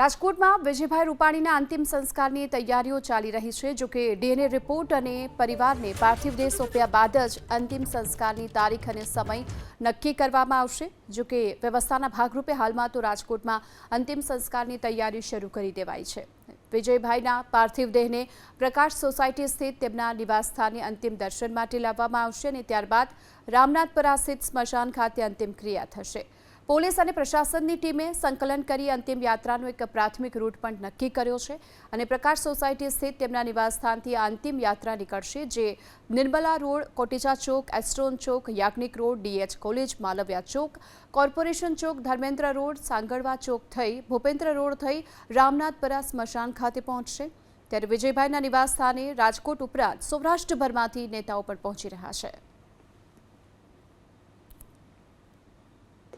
રાજકોટમાં વિજયભાઈ રૂપાણીના અંતિમ સંસ્કારની તૈયારીઓ ચાલી રહી છે જોકે ડીએનએ રિપોર્ટ અને પરિવારને પાર્થિવ દેહ સોંપ્યા બાદ જ અંતિમ સંસ્કારની તારીખ અને સમય નક્કી કરવામાં આવશે. જોકે વ્યવસ્થાના ભાગરૂપે હાલમાં તો રાજકોટમાં અંતિમ સંસ્કારની તૈયારી શરૂ કરી દેવાઈ છે. વિજયભાઈના પાર્થિવ દેહને પ્રકાશ સોસાયટી સ્થિત તેમના નિવાસસ્થાને અંતિમ દર્શન માટે લાવવામાં આવશે અને ત્યારબાદ રામનાથપરા સ્થિત સ્મશાન ખાતે અંતિમ ક્રિયા થશે. પોલીસ અને પ્રશાસનની ટીમે સંકલન કરી અંતિમ યાત્રાનો એક પ્રાથમિક રૂટ પણ નક્કી કર્યો છે અને પ્રકાશ સોસાયટી સ્થિત તેમના નિવાસસ્થાનથી અંતિમ યાત્રા નીકળશે, જે Nirmala road Kotecha chowk, Astron chowk, Yagnik road, DH college, Malviya chowk, corporation chowk, Dharmendra road Sangalva chowk થઈ ભૂપેન્દ્ર રોડ થઈ રામનાથપરા સ્મશાન ખાતે પહોંચશે. ત્યારે વિજયભાઈના નિવાસસ્થાને રાજકોટ ઉપરાંત સૌરાષ્ટ્રભરમાંથી નેતાઓ પણ પહોંચી રહ્યા છે.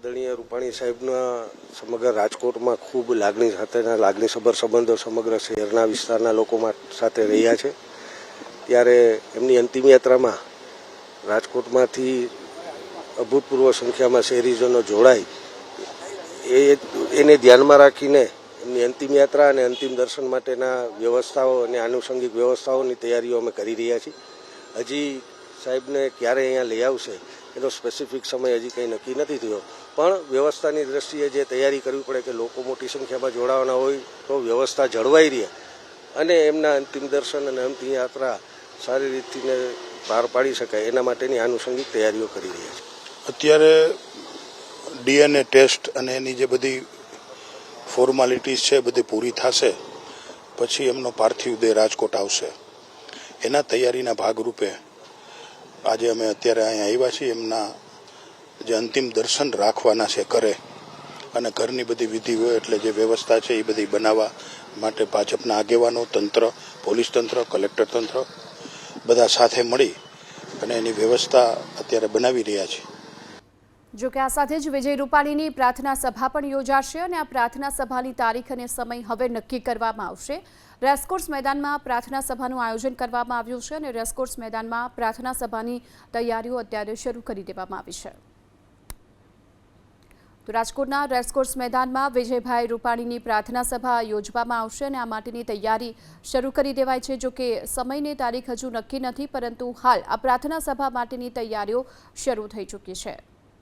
આદરણીય રૂપાણી સાહેબના સમગ્ર રાજકોટમાં ખૂબ લાગણી સાથેના લાગણીસભર સંબંધો સમગ્ર શહેરના વિસ્તારના લોકો સાથે રહ્યા છે. ત્યારે એમની અંતિમ યાત્રામાં રાજકોટમાંથી અભૂતપૂર્વ સંખ્યામાં શહેરીજનો જોડાય એ એને ધ્યાનમાં રાખીને એમની અંતિમ યાત્રા અને અંતિમ દર્શન માટેના વ્યવસ્થાઓ અને આનુષંગિક વ્યવસ્થાઓની તૈયારીઓ અમે કરી રહ્યા છીએ. હજી સાહેબને ક્યારે અહીંયા લઈ આવશે એનો સ્પેસિફિક સમય હજી કંઈ નક્કી નથી થયો. પણ વ્યવસ્થાની દ્રષ્ટિએ જે તૈયારી કરવી પડે કે લોકો મોટી સંખ્યામાં જોડાવાના હોય તો વ્યવસ્થા જળવાઈ રહે. અને એમના અંતિમ દર્શન અને અંતિમ યાત્રા સારી રીતથી પાર પાડી શકાય. એના માટેની આનુષંગિક તૈયારીઓ કરી રહ્યા છે. અત્યારે ડીએનએ ટેસ્ટ અને એની જે બધી ફોર્માલિટીઝ છે બધી પૂરી થશે. પછી એમનો પાર્થિવ દેહ રાજકોટ આવશે. એના તૈયારીના ભાગરૂપે આજે અમે અત્યારે અહીંયા આવ્યા છીએ, એમના જે અંતિમ દર્શન રાખવાના છે ઘરે. અને ઘરની બધી વિધિ હોય એટલે જે વ્યવસ્થા છે એ બધી બનાવવા માટે ભાજપના આગેવાનો, તંત્ર, પોલીસ તંત્ર, કલેક્ટર તંત્ર બધા સાથે મળી અને એની વ્યવસ્થા અત્યારે બનાવી રહ્યા છે. જો કે આ સાથે જ વિજય રૂપાણીની પ્રાર્થના સભા પણ યોજાશે અને આ પ્રાર્થના સભાની તારીખ અને સમય હવે નક્કી કરવામાં આવશે. રેસકોર્સ મેદાનમાં પ્રાર્થના સભાનું આયોજન કરવામાં આવ્યું છે અને રેસકોર્સ મેદાનમાં પ્રાર્થના સભાની તૈયારીઓ અત્યારે શરૂ કરી દેવામાં આવી છે. તો રાજકોટના રેસકોર્સ મેદાનમાં વિજયભાઈ રૂપાણીની પ્રાર્થના સભા યોજવામાં આવશે અને આ માટેની તૈયારી શરૂ કરી દેવાય છે. જો કે સમયની તારીખ હજુ નક્કી નથી, પરંતુ હાલ આ પ્રાર્થના સભા માટેની તૈયારીઓ શરૂ થઈ ચૂકી છે.